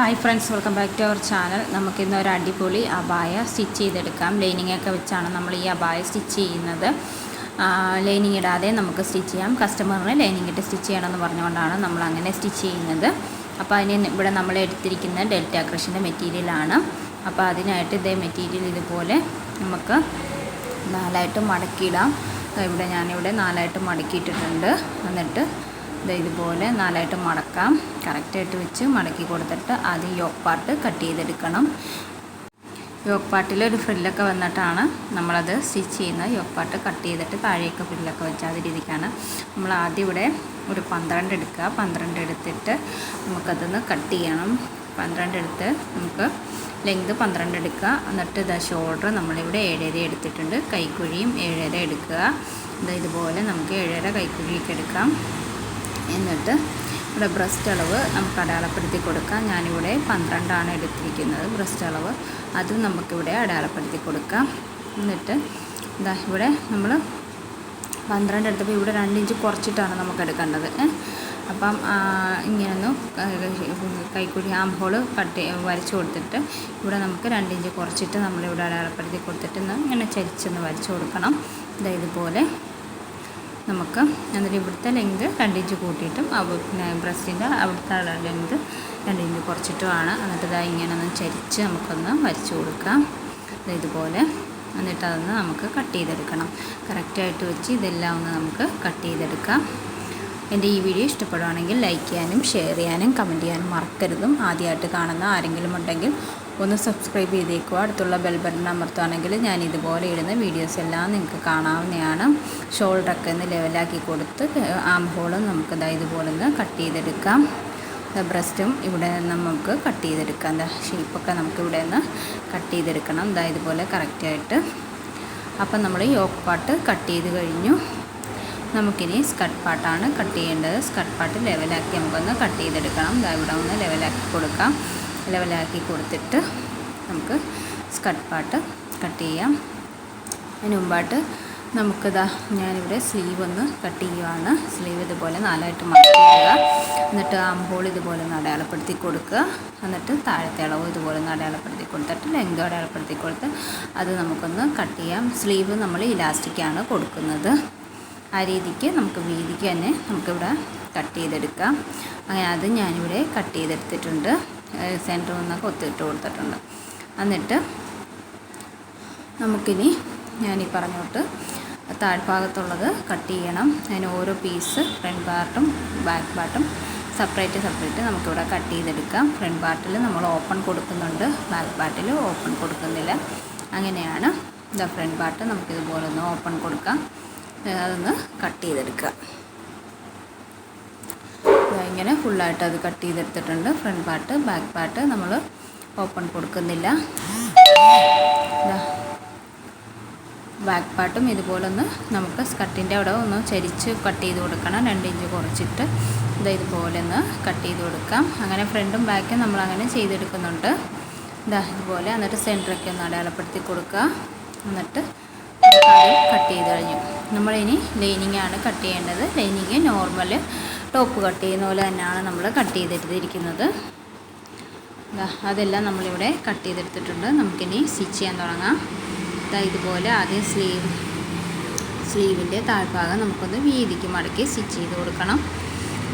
Hi friends welcome back to our channel നമുക്കിന്ന് ഒരു അടിപൊളി അബായ സ്റ്റിച്ച് ചെയ്തെടുക്കാം. ലൈനിങ് ഒക്കെ വെച്ചാണ് നമ്മൾ ഈ അബായ സ്റ്റിച്ച് ചെയ്യുന്നത്. ലൈനിങ് ഇടാതെ നമുക്ക് സ്റ്റിച്ച് ചെയ്യാം. കസ്റ്റമറിന് ലൈനിങ് ഇട്ട് സ്റ്റിച്ച് ചെയ്യണമെന്ന് പറഞ്ഞുകൊണ്ടാണ് നമ്മൾ അങ്ങനെ സ്റ്റിച്ച് ചെയ്യുന്നത്. അപ്പോൾ അതിന് ഇവിടെ നമ്മൾ എടുത്തിരിക്കുന്ന ഡെൽറ്റ ക്രഷിന്റെ മെറ്റീരിയലാണ് അപ്പോൾ അതിനായിട്ട് ഇതേ മെറ്റീരിയൽ ഇതുപോലെ നമുക്ക് നാലായിട്ട് മടക്കിയിടാം. ഇവിടെ ഞാനിവിടെ നാലായിട്ട് മടക്കിയിട്ടിട്ടുണ്ട്. എന്നിട്ട് ഇതുപോലെ നാലായിട്ട് മടക്കാം. കറക്റ്റായിട്ട് വെച്ച് മടക്കി കൊടുത്തിട്ട് ആദ്യം യോക്ക് പാർട്ട് കട്ട് ചെയ്തെടുക്കണം. യോക്ക് പാർട്ടിൽ ഒരു ഫ്രില്ലൊക്കെ വന്നിട്ടാണ് നമ്മളത് സ്റ്റിച്ച് ചെയ്യുന്നത്. യോക്ക് പാർട്ട് കട്ട് ചെയ്തിട്ട് താഴേക്ക് ഫ്രില്ലൊക്കെ വെച്ച് അത് രീതിക്കാണ് നമ്മൾ ആദ്യം ഇവിടെ ഒരു പന്ത്രണ്ട് എടുക്കുക. പന്ത്രണ്ട് എടുത്തിട്ട് നമുക്കതൊന്ന് കട്ട് ചെയ്യണം. പന്ത്രണ്ട് എടുത്ത് നമുക്ക് ലെങ്ത് പന്ത്രണ്ട് എടുക്കുക. എന്നിട്ട് ഇതാ ഷോൾഡർ നമ്മളിവിടെ ഏഴര എടുത്തിട്ടുണ്ട്. കൈക്കുഴിയും ഏഴര എടുക്കുക. ഇതാ ഇതുപോലെ നമുക്ക് ഏഴര കൈക്കുഴിയൊക്കെ എടുക്കാം. എന്നിട്ട് ഇവിടെ ബ്രസ്റ്റ് അളവ് നമുക്ക് അടയാളപ്പെടുത്തി കൊടുക്കാം. ഞാനിവിടെ പന്ത്രണ്ടാണ് എടുത്തിരിക്കുന്നത് ബ്രസ്റ്റ് അളവ്. അത് നമുക്കിവിടെ അടയാളപ്പെടുത്തി കൊടുക്കാം. എന്നിട്ട് ഇതാ ഇവിടെ നമ്മൾ പന്ത്രണ്ട് എടുത്തപ്പോൾ ഇവിടെ രണ്ട് ഇഞ്ച് കുറച്ചിട്ടാണ് നമുക്ക് എടുക്കേണ്ടത്. അപ്പം ഇങ്ങനൊന്ന് കൈക്കുഴി ആം ഹോൾ കട്ട് വരച്ച് കൊടുത്തിട്ട് ഇവിടെ നമുക്ക് രണ്ട് ഇഞ്ച് കുറച്ചിട്ട് നമ്മളിവിടെ അടയാളപ്പെടുത്തി കൊടുത്തിട്ട് ഇങ്ങനെ ചരിച്ചൊന്ന് വരച്ച് കൊടുക്കണം. ഇതാ ഇതുപോലെ നമുക്ക് എന്നിട്ട് ഇവിടുത്തെ ലെങ്ത് രണ്ട് ഇഞ്ച് കൂട്ടിയിട്ടും അവ ബ്രസ്റ്റിന്റെ അവിടുത്തെ ലെങ്ത് രണ്ട് ഇഞ്ച് കുറച്ചിട്ടുമാണ്. എന്നിട്ട് ഇതാ ഇങ്ങനെ ഒന്ന് ചരിച്ച് നമുക്കൊന്ന് വരച്ച് കൊടുക്കാം. ഇതുപോലെ. എന്നിട്ട് അതൊന്ന് നമുക്ക് കട്ട് ചെയ്തെടുക്കണം. കറക്റ്റായിട്ട് വെച്ച് ഇതെല്ലാം ഒന്ന് നമുക്ക് കട്ട് ചെയ്തെടുക്കാം. എന്റെ ഈ വീഡിയോ ഇഷ്ടപ്പെടുകയാണെങ്കിൽ ലൈക്ക് ചെയ്യാനും ഷെയർ ചെയ്യാനും കമന്റ് ചെയ്യാനും മറക്കരുതും. ആദ്യമായിട്ട് കാണുന്ന ആരെങ്കിലും ഉണ്ടെങ്കിൽ ഒന്ന് സബ്സ്ക്രൈബ് ചെയ്തേക്കുക. അടുത്തുള്ള ബെൽ ബട്ടൺ അമർത്തുകയാണെങ്കിൽ ഞാൻ ഇതുപോലെ ഇടുന്ന വീഡിയോസ് എല്ലാം നിങ്ങൾക്ക് കാണാവുന്നതാണ്. ഷോൾഡറൊക്കെ ഒന്ന് ലെവലാക്കി കൊടുത്ത് ആം ഹോളും നമുക്ക് ഇതാ ഇതുപോലെ ഒന്ന് കട്ട് ചെയ്തെടുക്കാം. ബ്രസ്റ്റും ഇവിടെ നമുക്ക് കട്ട് ചെയ്തെടുക്കാം. എന്താ ഷേപ്പൊക്കെ നമുക്ക് ഇവിടെ നിന്ന് കട്ട് ചെയ്തെടുക്കണം. ഇതാ ഇതുപോലെ കറക്റ്റായിട്ട് അപ്പം നമ്മൾ യോക്ക് പാട്ട് കട്ട് ചെയ്ത് കഴിഞ്ഞു. നമുക്കിനി സ്കട്ട് പാട്ടാണ് കട്ട് ചെയ്യേണ്ടത്. സ്കട്ട് പാട്ട് ലെവലാക്കി നമുക്കൊന്ന് കട്ട് ചെയ്തെടുക്കണം. ഇതാ ഇവിടെ ഒന്ന് ലെവലാക്കി കൊടുക്കാം. ലെവലാക്കി കൊടുത്തിട്ട് നമുക്ക് സ്കട്ട് പാട്ട് കട്ട് ചെയ്യാം. അതിന് മുമ്പായിട്ട് നമുക്കിതാ ഞാനിവിടെ സ്ലീവ് ഒന്ന് കട്ട് ചെയ്യുവാണ്. സ്ലീവ് ഇതുപോലെ നാലായിട്ട് മാറ്റിയിടുക എന്നിട്ട് അമ്പോൾ ഇതുപോലെ ഒന്ന് അടയാളപ്പെടുത്തി കൊടുക്കുക. എന്നിട്ട് താഴത്തെ അളവ് ഇതുപോലെ ഒന്ന് അടയാളപ്പെടുത്തി കൊടുത്തിട്ട് ലെങ്ത് അടയാളപ്പെടുത്തി കൊടുത്ത് അത് നമുക്കൊന്ന് കട്ട് ചെയ്യാം. സ്ലീവ് നമ്മൾ ഇലാസ്റ്റിക്കാണ് കൊടുക്കുന്നത്. ആ രീതിക്ക് നമുക്ക് വീതിക്ക് തന്നെ നമുക്കിവിടെ കട്ട് ചെയ്തെടുക്കാം. അങ്ങനെ അത് ഞാനിവിടെ കട്ട് ചെയ്തെടുത്തിട്ടുണ്ട്. സെന്ററിൽ നിന്നൊക്കെ ഒത്തിട്ട് കൊടുത്തിട്ടുണ്ട്. എന്നിട്ട് നമുക്കിനി ഞാൻ ഞാനീ പറഞ്ഞോട്ട് താഴ്ഭാഗത്തുള്ളത് കട്ട് ചെയ്യണം. അതിന് ഓരോ പീസ് ഫ്രണ്ട് പാർട്ടും ബാക്ക് പാർട്ടും സെപ്പറേറ്റ് സെപ്പറേറ്റ് നമുക്കിവിടെ കട്ട് ചെയ്തെടുക്കാം. ഫ്രണ്ട് പാർട്ടിൽ നമ്മൾ ഓപ്പൺ കൊടുക്കുന്നുണ്ട്. ബാക്ക് പാർട്ടിൽ ഓപ്പൺ കൊടുക്കുന്നില്ല. അങ്ങനെയാണ് ഇതാ ഫ്രണ്ട് പാർട്ട് നമുക്കിതുപോലെ ഒന്ന് ഓപ്പൺ കൊടുക്കാം അതൊന്ന് കട്ട് ചെയ്തെടുക്കുക. ഇങ്ങനെ ഫുള്ളായിട്ട് അത് കട്ട് ചെയ്തെടുത്തിട്ടുണ്ട്. ഫ്രണ്ട് പാർട്ട് ബാക്ക് പാർട്ട് നമ്മൾ ഓപ്പൺ കൊടുക്കുന്നില്ല. ബാക്ക് പാർട്ടും ഇതുപോലെ ഒന്ന് നമുക്ക് സ്കട്ടിന്റെ അവിടെ ഒന്ന് ചരിച്ച് കട്ട് ചെയ്ത് കൊടുക്കണം. രണ്ട് ഇഞ്ച് കുറച്ചിട്ട്. ഇതാ ഇതുപോലെ ഒന്ന് കട്ട് ചെയ്ത് കൊടുക്കാം. അങ്ങനെ ഫ്രണ്ടും ബാക്കും നമ്മൾ അങ്ങനെ ചെയ്തെടുക്കുന്നുണ്ട്. ഇതാ ഇതുപോലെ എന്നിട്ട് സെന്ററൊക്കെ ഒന്ന് അടയാളപ്പെടുത്തി കൊടുക്കുക. എന്നിട്ട് കട്ട് ചെയ്ത് കഴിഞ്ഞു. നമ്മളിനി ലൈനിങ്ങാണ് കട്ട് ചെയ്യേണ്ടത്. ലൈനിങ് നോർമൽ ടോപ്പ് കട്ട് ചെയ്യുന്ന പോലെ തന്നെയാണ് നമ്മൾ കട്ട് ചെയ്തെടുത്തിരിക്കുന്നത്. അതെല്ലാം നമ്മളിവിടെ കട്ട് ചെയ്തെടുത്തിട്ടുണ്ട്. നമുക്കിനി സ്റ്റിച്ച് ചെയ്യാൻ തുടങ്ങാം. ഇതാ ഇതുപോലെ ആദ്യം സ്ലീവ് സ്ലീവിന്റെ താഴ്ഭാഗം നമുക്കൊന്ന് വീതിക്ക് മടക്കി സ്റ്റിച്ച് ചെയ്ത് കൊടുക്കണം.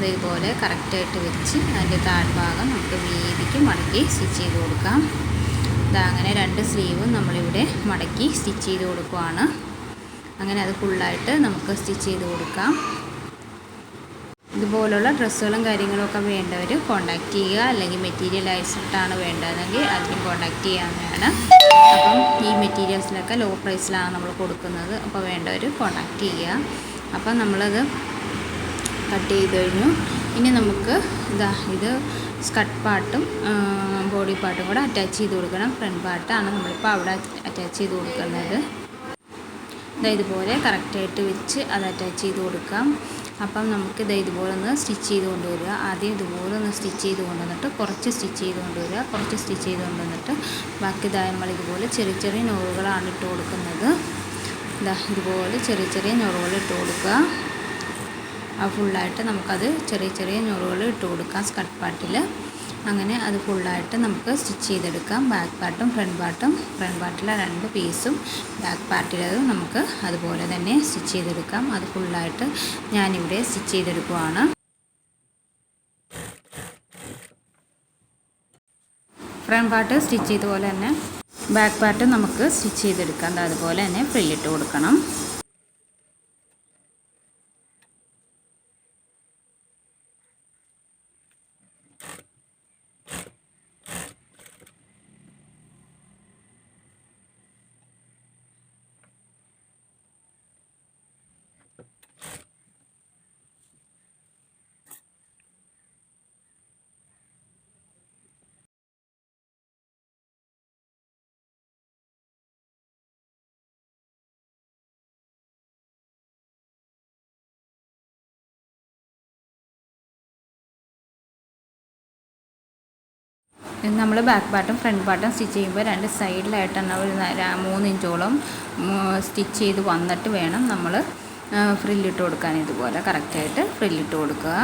ഇതുപോലെ കറക്റ്റായിട്ട് വെച്ച് അതിന്റെ താഴ്ഭാഗം നമുക്ക് വീതിക്ക് മടക്കി സ്റ്റിച്ച് ചെയ്ത് കൊടുക്കാം. ഇതാ അങ്ങനെ രണ്ട് സ്ലീവും നമ്മളിവിടെ മടക്കി സ്റ്റിച്ച് ചെയ്ത് കൊടുക്കുവാണ്. അങ്ങനെ അത് ഫുള്ളായിട്ട് നമുക്ക് സ്റ്റിച്ച് ചെയ്ത് കൊടുക്കാം. ഇതുപോലുള്ള ഡ്രസ്സുകളും കാര്യങ്ങളൊക്കെ വേണ്ടവർ കോണ്ടാക്ട് ചെയ്യുക. അല്ലെങ്കിൽ മെറ്റീരിയൽ അയച്ചിട്ടാണ് വേണ്ടതെങ്കിൽ അതിനും കോണ്ടാക്ട് ചെയ്യാവുന്നതാണ്. അപ്പം ഈ മെറ്റീരിയൽസിലൊക്കെ ലോ പ്രൈസിലാണ് നമ്മൾ കൊടുക്കുന്നത്. അപ്പോൾ വേണ്ടവർ കോണ്ടാക്ട് ചെയ്യുക. അപ്പം നമ്മളത് കട്ട് ചെയ്ത് കഴിഞ്ഞു. ഇനി നമുക്ക് ഇതാ ഇത് സ്കട്ട് പാർട്ടും ബോഡി പാർട്ടും കൂടെ അറ്റാച്ച് ചെയ്ത് കൊടുക്കണം. ഫ്രണ്ട് പാർട്ടാണ് നമ്മളിപ്പോൾ അവിടെ അറ്റാച്ച് ചെയ്ത് കൊടുക്കുന്നത്. ഇതാ ഇതുപോലെ കറക്റ്റായിട്ട് വെച്ച് അത് അറ്റാച്ച് ചെയ്ത് കൊടുക്കാം. അപ്പം നമുക്ക് ഇത് ഇതുപോലെ ഒന്ന് സ്റ്റിച്ച് ചെയ്ത് കൊണ്ടുവരിക. ആദ്യം ഇതുപോലെ ഒന്ന് സ്റ്റിച്ച് ചെയ്ത് കൊണ്ടുവന്നിട്ട് കുറച്ച് സ്റ്റിച്ച് ചെയ്ത് കൊണ്ടുവരിക. കുറച്ച് സ്റ്റിച്ച് ചെയ്ത് കൊണ്ടുവന്നിട്ട് ബാക്കി ഇതായ നമ്മൾ ഇതുപോലെ ചെറിയ ചെറിയ നോറുകളാണ് ഇട്ട് കൊടുക്കുന്നത്. ഇതാ ഇതുപോലെ ചെറിയ ചെറിയ നൂറുകൾ ഇട്ട് കൊടുക്കുക. ആ ഫുള്ളായിട്ട് നമുക്കത് ചെറിയ ചെറിയ നൂറുകൾ ഇട്ട് കൊടുക്കാം. സ്കട്ട് പാട്ടിൽ അങ്ങനെ അത് ഫുള്ളായിട്ട് നമുക്ക് സ്റ്റിച്ച് ചെയ്തെടുക്കാം. ബാക്ക് പാർട്ടും ഫ്രണ്ട് പാർട്ടും ഫ്രണ്ട് പാർട്ടിലെ രണ്ട് പീസും ബാക്ക് പാർട്ടിലതും നമുക്ക് അതുപോലെ തന്നെ സ്റ്റിച്ച് ചെയ്തെടുക്കാം. അത് ഫുള്ളായിട്ട് ഞാനിവിടെ സ്റ്റിച്ച് ചെയ്തെടുക്കുവാണ്. ഫ്രണ്ട് പാർട്ട് സ്റ്റിച്ച് ചെയ്ത പോലെ തന്നെ ബാക്ക് പാർട്ട് നമുക്ക് സ്റ്റിച്ച് ചെയ്തെടുക്കാം. അതുപോലെ തന്നെ ഫ്രില്ലിട്ട് കൊടുക്കണം. നമ്മൾ ബാക്ക് പാർട്ടും ഫ്രണ്ട് പാർട്ടും സ്റ്റിച്ച് ചെയ്യുമ്പോൾ രണ്ട് സൈഡിലായിട്ടാണ് ഒരു മൂന്ന് ഇഞ്ചോളം സ്റ്റിച്ച് ചെയ്ത് വന്നിട്ട് വേണം നമ്മൾ ഫ്രില്ലിട്ട് കൊടുക്കാൻ ഇതുപോലെ. കറക്റ്റായിട്ട് ഫ്രില്ലിട്ട് കൊടുക്കുക.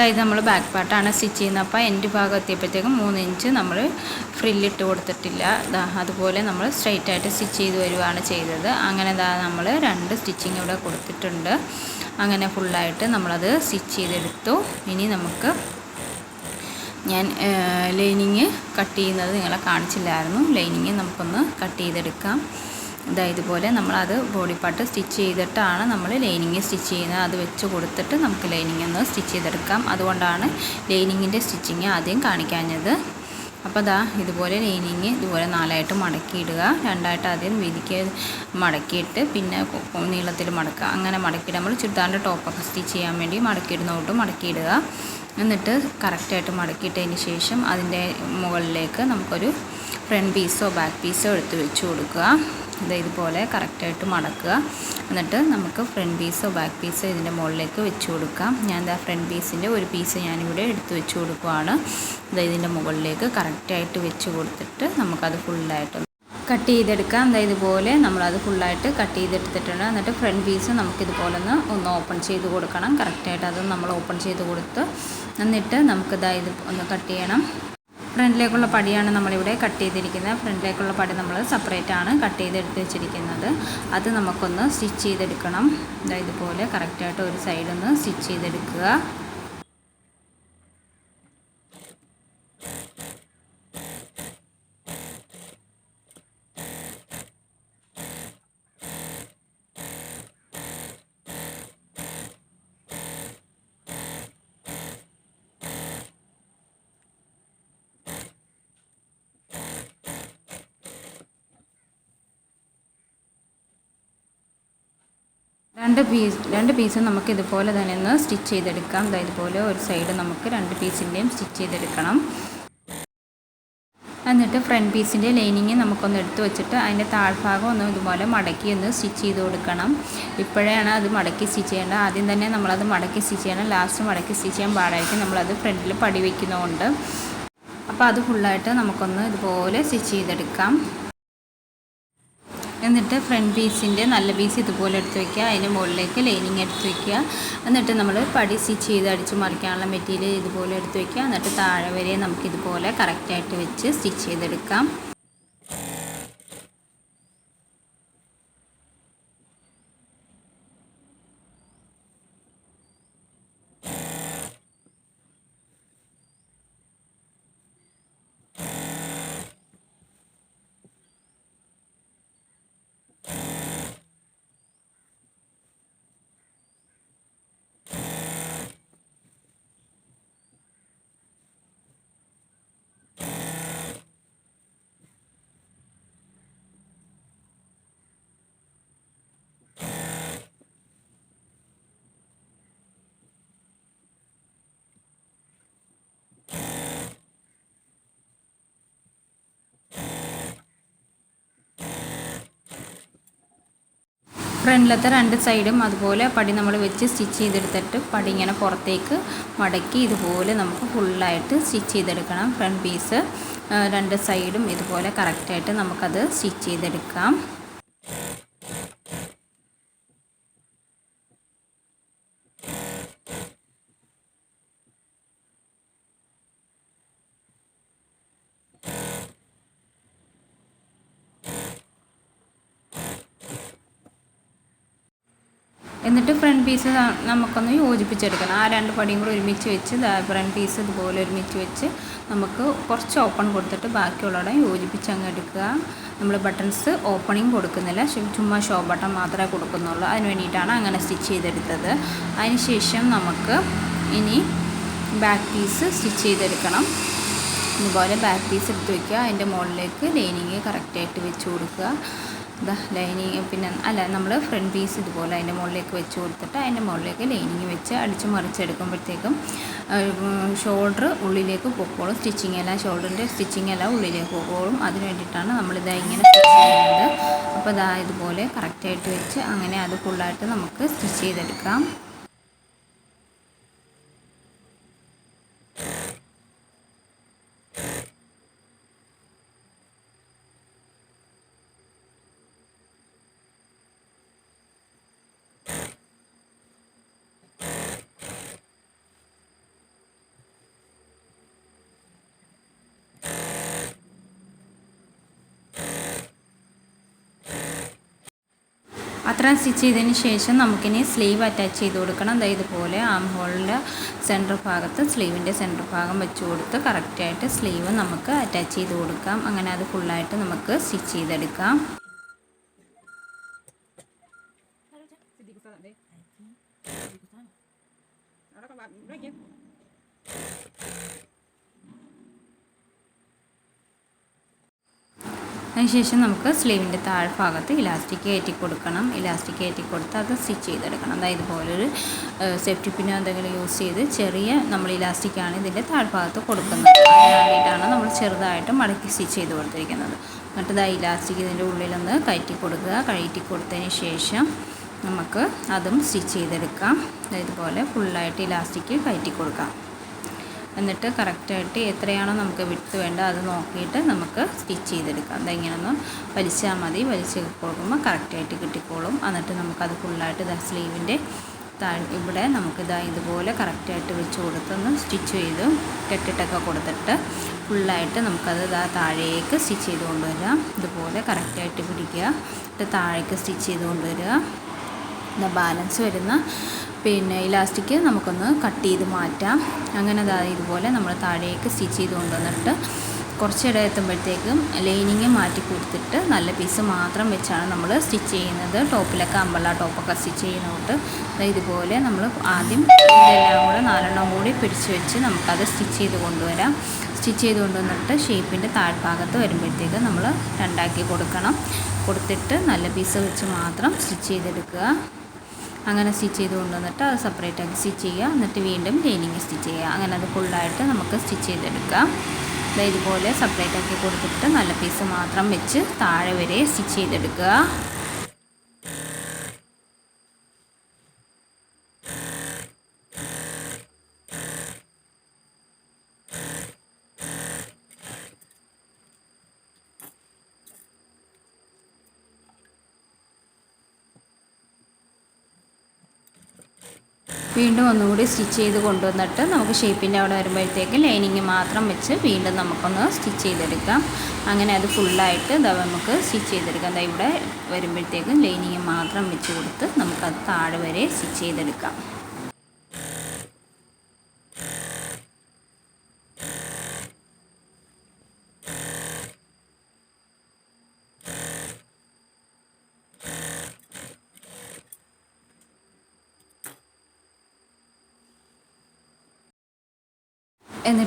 ഇതായത് നമ്മൾ ബാക്ക് പാർട്ടാണ് സ്റ്റിച്ച് ചെയ്യുന്നത്. അപ്പോൾ എന്റെ ഭാഗം എത്തിയപ്പോഴത്തേക്കും മൂന്ന് ഇഞ്ച് നമ്മൾ ഫ്രില്ലിട്ട് കൊടുത്തിട്ടില്ല. അതുപോലെ നമ്മൾ സ്ട്രൈറ്റ് ആയിട്ട് സ്റ്റിച്ച് ചെയ്ത് വരുവാണ് ചെയ്തത്. അങ്ങനെ ഇതാ നമ്മൾ രണ്ട് സ്റ്റിച്ചിങ് ഇവിടെ കൊടുത്തിട്ടുണ്ട്. അങ്ങനെ ഫുള്ളായിട്ട് നമ്മളത് സ്റ്റിച്ച് ചെയ്തെടുത്തു. ഇനി നമുക്ക് ഞാൻ ലൈനിങ് കട്ട് ചെയ്യുന്നത് നിങ്ങളെ കാണിച്ചില്ലായിരുന്നു. ലൈനിങ് നമുക്കൊന്ന് കട്ട് ചെയ്തെടുക്കാം. ഇതാ ഇതുപോലെ നമ്മളത് ബോഡി പാർട്ട് സ്റ്റിച്ച് ചെയ്തിട്ടാണ് നമ്മൾ ലൈനിങ് സ്റ്റിച്ച് ചെയ്യുന്നത്. അത് വെച്ച് കൊടുത്തിട്ട് നമുക്ക് ലൈനിങ് ഒന്ന് സ്റ്റിച്ച് ചെയ്തെടുക്കാം. അതുകൊണ്ടാണ് ലൈനിങ്ങിന്റെ സ്റ്റിച്ചിങ് ആദ്യം കാണിക്കാഞ്ഞത്. അപ്പോൾ ദാ ഇതുപോലെ ലൈനിങ് ഇതുപോലെ നാലായിട്ട് മടക്കിയിടുക. രണ്ടായിട്ട് ആദ്യം വീതിക്ക് മടക്കിയിട്ട് പിന്നെ നീളത്തിൽ മടക്കുക. അങ്ങനെ മടക്കിയിട്ട് നമ്മൾ ചുരിദാറിന്റെ ടോപ്പൊക്കെ സ്റ്റിച്ച് ചെയ്യാൻ വേണ്ടി മടക്കിയിടുന്നോട്ട് മടക്കിയിടുക. എന്നിട്ട് കറക്റ്റായിട്ട് മടക്കിയിട്ടതിന് ശേഷം അതിന്റെ മുകളിലേക്ക് നമുക്കൊരു ഫ്രണ്ട് പീസോ ബാക്ക് പീസോ എടുത്ത് വെച്ച് കൊടുക്കുക. ഇത് ഇതുപോലെ കറക്റ്റായിട്ട് മടക്കുക. എന്നിട്ട് നമുക്ക് ഫ്രണ്ട് പീസോ ബാക്ക് പീസോ ഇതിന്റെ മുകളിലേക്ക് വെച്ച് കൊടുക്കാം. ഞാൻ എന്താ ഫ്രണ്ട് പീസിന്റെ ഒരു പീസ് ഞാനിവിടെ എടുത്ത് വെച്ച് കൊടുക്കുവാണ്. ഇത് ഇതിന്റെ മുകളിലേക്ക് കറക്റ്റായിട്ട് വെച്ച് കൊടുത്തിട്ട് നമുക്കത് ഫുള്ളായിട്ട് കട്ട് ചെയ്തെടുക്കാം. എന്താ ഇതുപോലെ നമ്മളത് ഫുള്ളായിട്ട് കട്ട് ചെയ്തെടുത്തിട്ടുണ്ട്. എന്നിട്ട് ഫ്രണ്ട് പീസ് നമുക്കിതുപോലെ ഒന്ന് ഒന്ന് ഓപ്പൺ ചെയ്ത് കൊടുക്കണം. കറക്റ്റായിട്ട് അത് നമ്മൾ ഓപ്പൺ ചെയ്ത് കൊടുത്ത്. എന്നിട്ട് നമുക്കിതാ ഇത് ഒന്ന് കട്ട് ചെയ്യണം. ഫ്രണ്ടിലേക്കുള്ള പടിയാണ് നമ്മളിവിടെ കട്ട് ചെയ്തിരിക്കുന്നത്. ഫ്രണ്ടിലേക്കുള്ള പടി നമ്മൾ സെപ്പറേറ്റ് ആണ് കട്ട് ചെയ്തെടുത്ത് വെച്ചിരിക്കുന്നത്. അത് നമുക്കൊന്ന് സ്റ്റിച്ച് ചെയ്തെടുക്കണം. ഇതുപോലെ കറക്റ്റായിട്ട് ഒരു സൈഡൊന്ന് സ്റ്റിച്ച് ചെയ്തെടുക്കുക. രണ്ട് പീസ് രണ്ട് പീസും നമുക്ക് ഇതുപോലെ തന്നെ ഒന്ന് സ്റ്റിച്ച് ചെയ്തെടുക്കാം. ഇതുപോലെ ഒരു സൈഡ് നമുക്ക് രണ്ട് പീസിന്റെയും സ്റ്റിച്ച് ചെയ്തെടുക്കണം. എന്നിട്ട് ഫ്രണ്ട് പീസിന്റെ ലൈനിങ് നമുക്കൊന്ന് എടുത്തു വെച്ചിട്ട് അതിന്റെ താഴ്ഭാഗം ഒന്ന് ഇതുപോലെ മടക്കി ഒന്ന് സ്റ്റിച്ച് ചെയ്ത് കൊടുക്കണം. ഇപ്പോഴാണ് അത് മടക്കി സ്റ്റിച്ച് ചെയ്യേണ്ടത്. ആദ്യം തന്നെ നമ്മളത് മടക്കി സ്റ്റിച്ച് ചെയ്യണം. ലാസ്റ്റ് മടക്കി സ്റ്റിച്ച് ചെയ്യാൻ പാടായിരിക്കും നമ്മളത് ഫ്രണ്ടിൽ പടി വയ്ക്കുന്നതുകൊണ്ട് അപ്പോൾ അത് ഫുള്ളായിട്ട് നമുക്കൊന്ന് ഇതുപോലെ സ്റ്റിച്ച് ചെയ്തെടുക്കാം. എന്നിട്ട് ഫ്രണ്ട് പീസിന്റെ നല്ല പീസ് ഇതുപോലെ എടുത്ത് വയ്ക്കുക അതിന് മുകളിലേക്ക് ലൈനിങ് എടുത്ത് വയ്ക്കുക എന്നിട്ട് നമ്മൾ പടി സ്റ്റിച്ച് ചെയ്ത് അടിച്ച് മറിക്കാനുള്ള മെറ്റീരിയൽ ഇതുപോലെ എടുത്ത് വയ്ക്കുക എന്നിട്ട് താഴെ വരെ നമുക്കിതുപോലെ കറക്റ്റായിട്ട് വെച്ച് സ്റ്റിച്ച് ചെയ്തെടുക്കാം. ഫ്രണ്ടിലത്തെ രണ്ട് സൈഡും അതുപോലെ പടി നമ്മൾ വെച്ച് സ്റ്റിച്ച് ചെയ്തെടുത്തിട്ട് പടി ഇങ്ങനെ പുറത്തേക്ക് മടക്കി ഇതുപോലെ നമുക്ക് ഫുള്ളായിട്ട് സ്റ്റിച്ച് ചെയ്തെടുക്കണം. ഫ്രണ്ട് പീസ് രണ്ട് സൈഡും ഇതുപോലെ കറക്റ്റായിട്ട് നമുക്കത് സ്റ്റിച്ച് ചെയ്തെടുക്കാം. എന്നിട്ട് ഫ്രണ്ട് പീസ് നമുക്കൊന്ന് യോജിപ്പിച്ചെടുക്കണം. ആ രണ്ട് പടിയും കൂടെ ഒരുമിച്ച് വെച്ച് ഫ്രണ്ട് പീസ് ഇതുപോലെ ഒരുമിച്ച് വെച്ച് നമുക്ക് കുറച്ച് ഓപ്പൺ കൊടുത്തിട്ട് ബാക്കിയുള്ളവിടെ യോജിപ്പിച്ച് അങ്ങ് എടുക്കുക. നമ്മൾ ബട്ടൺസ് ഓപ്പണിങ് കൊടുക്കുന്നില്ല. ചുമ്മാ ഷോ ബട്ടൺ മാത്രമേ കൊടുക്കുന്നുള്ളൂ. അതിന് വേണ്ടിയിട്ടാണ് അങ്ങനെ സ്റ്റിച്ച് ചെയ്തെടുത്തത്. അതിന് ശേഷം നമുക്ക് ഇനി ബാക്ക് പീസ് സ്റ്റിച്ച് ചെയ്തെടുക്കണം. ഇതുപോലെ ബാക്ക് പീസ് എടുത്ത് വയ്ക്കുക അതിന്റെ മുകളിലേക്ക് ലൈനിങ് കറക്റ്റായിട്ട് വെച്ച് കൊടുക്കുക. ഇതാ ലൈനിങ് പിന്നെ അല്ല നമ്മൾ ഫ്രണ്ട് പീസ് ഇതുപോലെ അതിന്റെ മുകളിലേക്ക് വെച്ച് കൊടുത്തിട്ട് അതിന്റെ മുകളിലേക്ക് ലൈനിങ് വെച്ച് അടിച്ച് മറിച്ചെടുക്കുമ്പോഴത്തേക്കും ഷോൾഡർ ഉള്ളിലേക്ക് പൊക്കോളും. സ്റ്റിച്ചിങ് എല്ലാം ഷോൾഡറിന്റെ സ്റ്റിച്ചിങ് എല്ലാം ഉള്ളിലേക്ക് പൊക്കോളും. അതിന് വേണ്ടിയിട്ടാണ് നമ്മളിതാ ഇങ്ങനെ സ്റ്റിച്ച് ചെയ്യുന്നത്. അപ്പോൾ ഇതാ ഇതുപോലെ കറക്റ്റായിട്ട് വെച്ച് അങ്ങനെ അത് ഫുള്ളായിട്ട് നമുക്ക് സ്റ്റിച്ച് ചെയ്തെടുക്കാം. അത്രയും സ്റ്റിച്ച് ചെയ്തതിന് ശേഷം നമുക്കിനി സ്ലീവ് അറ്റാച്ച് ചെയ്ത് കൊടുക്കണം. അതായത് ഇതുപോലെ ആം ഹോളിന്റെ സെന്റർ ഭാഗത്ത് സ്ലീവിന്റെ സെന്റർ ഭാഗം വെച്ച് കൊടുത്ത് കറക്റ്റായിട്ട് സ്ലീവ് നമുക്ക് അറ്റാച്ച് ചെയ്ത് കൊടുക്കാം. അങ്ങനെ അത് ഫുള്ളായിട്ട് നമുക്ക് സ്റ്റിച്ച് ചെയ്തെടുക്കാം. അതിനുശേഷം നമുക്ക് സ്ലീവിന്റെ താഴ്ഭാഗത്ത് ഇലാസ്റ്റിക് കയറ്റി കൊടുക്കണം. ഇലാസ്റ്റിക് കയറ്റി കൊടുത്ത് അത് സ്റ്റിച്ച് ചെയ്തെടുക്കണം. അതായത് ഇതുപോലൊരു സേഫ്റ്റി പിന്നോ എന്തെങ്കിലും യൂസ് ചെയ്ത് ചെറിയ നമ്മൾ ഇലാസ്റ്റിക്കാണ് ഇതിന്റെ താഴ്ഭാഗത്ത് കൊടുക്കുന്നത്. അതിനായിട്ടാണ് നമ്മൾ ചെറുതായിട്ട് മടക്കി സ്റ്റിച്ച് ചെയ്ത് കൊടുത്തിരിക്കുന്നത്. എന്നിട്ട് ഇതാ ഇലാസ്റ്റിക് ഇതിന്റെ ഉള്ളിലൊന്ന് കയറ്റി കൊടുക്കുക. കയറ്റി കൊടുത്തതിന് ശേഷം നമുക്ക് അതും സ്റ്റിച്ച് ചെയ്തെടുക്കാം. ഇതുപോലെ ഫുള്ളായിട്ട് ഇലാസ്റ്റിക് കയറ്റി കൊടുക്കാം. എന്നിട്ട് കറക്റ്റായിട്ട് എത്രയാണോ നമുക്ക് വിട്ട് വേണ്ടത് അത് നോക്കിയിട്ട് നമുക്ക് സ്റ്റിച്ച് ചെയ്തെടുക്കാം. അതിങ്ങനെ ഒന്ന് വലിച്ചാൽ മതി. വലിച്ച് കൊടുക്കുമ്പോൾ കറക്റ്റായിട്ട് കിട്ടിക്കോളും. എന്നിട്ട് നമുക്കത് ഫുള്ളായിട്ട് ഇതാ സ്ലീവിന്റെ താഴെ ഇവിടെ നമുക്കിതാ ഇതുപോലെ കറക്റ്റായിട്ട് വെച്ച് കൊടുത്തൊന്ന് സ്റ്റിച്ച് ചെയ്ത് കെട്ടിട്ടൊക്കെ കൊടുത്തിട്ട് ഫുള്ളായിട്ട് നമുക്കത് ഇതാ താഴേക്ക് സ്റ്റിച്ച് ചെയ്ത് കൊണ്ടുവരാം ഇതുപോലെ കറക്റ്റായിട്ട് പിടിക്കുക. എന്നിട്ട് താഴേക്ക് സ്റ്റിച്ച് ചെയ്ത് കൊണ്ടുവരിക. ബാലൻസ് വരുന്ന പിന്നെ ഇലാസ്റ്റിക് നമുക്കൊന്ന് കട്ട് ചെയ്ത് മാറ്റാം. അങ്ങനെ ഇതുപോലെ നമ്മൾ താഴേക്ക് സ്റ്റിച്ച് ചെയ്ത് കൊണ്ടുവന്നിട്ട് കുറച്ചിടെ എത്തുമ്പോഴത്തേക്കും ലൈനിങ് മാറ്റി കൊടുത്തിട്ട് നല്ല പീസ് മാത്രം വെച്ചാണ് നമ്മൾ സ്റ്റിച്ച് ചെയ്യുന്നത്. ടോപ്പിലൊക്കെ അമ്പല ടോപ്പൊക്കെ സ്റ്റിച്ച് ചെയ്യുന്നതുകൊണ്ട് ഇതുപോലെ നമ്മൾ ആദ്യം ഇതെല്ലാം കൂടെ നാലെണ്ണം കൂടി പിടിച്ച് വെച്ച് നമുക്കത് സ്റ്റിച്ച് ചെയ്ത് കൊണ്ടുവരാം. സ്റ്റിച്ച് ചെയ്ത് കൊണ്ടുവന്നിട്ട് ഷേപ്പിന്റെ താഴ്ഭാഗത്ത് വരുമ്പോഴത്തേക്ക് നമ്മൾ രണ്ടാക്കി കൊടുക്കണം. കൊടുത്തിട്ട് നല്ല പീസ് വെച്ച് മാത്രം സ്റ്റിച്ച് ചെയ്തെടുക്കുക. അങ്ങനെ സ്റ്റിച്ച് ചെയ്ത് കൊണ്ടുവന്നിട്ട് അത് സെപ്പറേറ്റ് ആക്കി സ്റ്റിച്ച് ചെയ്യുക. എന്നിട്ട് വീണ്ടും ലൈനിങ് സ്റ്റിച്ച് ചെയ്യുക. അങ്ങനെ അത് ഫുള്ളായിട്ട് നമുക്ക് സ്റ്റിച്ച് ചെയ്തെടുക്കാം. ഇതുപോലെ സെപ്പറേറ്റ് ആക്കി കൊടുത്തിട്ട് നല്ല പീസ് മാത്രം വെച്ച് താഴെ വരെ സ്റ്റിച്ച് ചെയ്തെടുക്കുക. വീണ്ടും ഒന്നുകൂടി സ്റ്റിച്ച് ചെയ്ത് കൊണ്ടുവന്നിട്ട് നമുക്ക് ഷേപ്പിന്റെ അവിടെ വരുമ്പോഴത്തേക്ക് ലൈനിങ് മാത്രം വെച്ച് വീണ്ടും നമുക്കൊന്ന് സ്റ്റിച്ച് ചെയ്തെടുക്കാം. അങ്ങനെ അത് ഫുള്ളായിട്ട് നമുക്ക് സ്റ്റിച്ച് ചെയ്തെടുക്കാം. അതായത് ഇവിടെ വരുമ്പോഴത്തേക്കും ലൈനിങ് മാത്രം വെച്ച് കൊടുത്ത് നമുക്കത് താഴെ വരെ സ്റ്റിച്ച് ചെയ്തെടുക്കാം.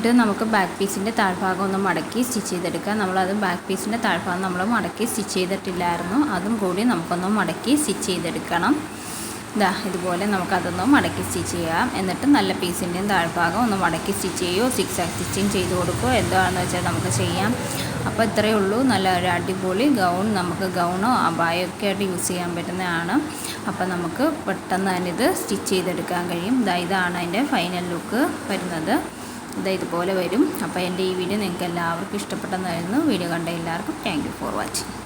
എന്നിട്ട് നമുക്ക് ബാക്ക് പീസിന്റെ താഴ്ഭാഗം ഒന്ന് മടക്കി സ്റ്റിച്ച് ചെയ്തെടുക്കാം. നമ്മളത് ബാക്ക് പീസിന്റെ താഴ്ഭാഗം നമ്മൾ മടക്കി സ്റ്റിച്ച് ചെയ്തിട്ടില്ലായിരുന്നു. അതും കൂടി നമുക്കൊന്ന് മടക്കി സ്റ്റിച്ച് ചെയ്തെടുക്കണം. ഇതാ ഇതുപോലെ നമുക്കതൊന്ന് മടക്കി സ്റ്റിച്ച് ചെയ്യാം. എന്നിട്ട് നല്ല പീസിന്റെയും താഴ്ഭാഗം ഒന്ന് മടക്കി സ്റ്റിച്ച് ചെയ്യുമോ സിക്സ് ആക്ക് സ്റ്റിച്ചിങ് ചെയ്ത് കൊടുക്കുകയോ എന്താണെന്ന് വെച്ചാൽ നമുക്ക് ചെയ്യാം. അപ്പോൾ ഇത്രയേ ഉള്ളൂ. നല്ല ഒരു അടിപൊളി ഗൗൺ നമുക്ക് ഗൗണോ അബായൊക്കെ ആയിട്ട് യൂസ് ചെയ്യാൻ പറ്റുന്നതാണ്. അപ്പോൾ നമുക്ക് പെട്ടെന്ന് തന്നെ ഇത് സ്റ്റിച്ച് ചെയ്തെടുക്കാൻ കഴിയും. ഇതാ ഇതാണ് അതിന്റെ ഫൈനൽ ലുക്ക് വരുന്നത്. ഇതാ ഇതുപോലെ വരും. അപ്പോൾ എന്റെ ഈ വീഡിയോ നിങ്ങൾക്ക് എല്ലാവർക്കും ഇഷ്ടപ്പെട്ടെന്നായിരുന്നു. വീഡിയോ കണ്ട എല്ലാവർക്കും താങ്ക് ഫോർ വാച്ചിങ്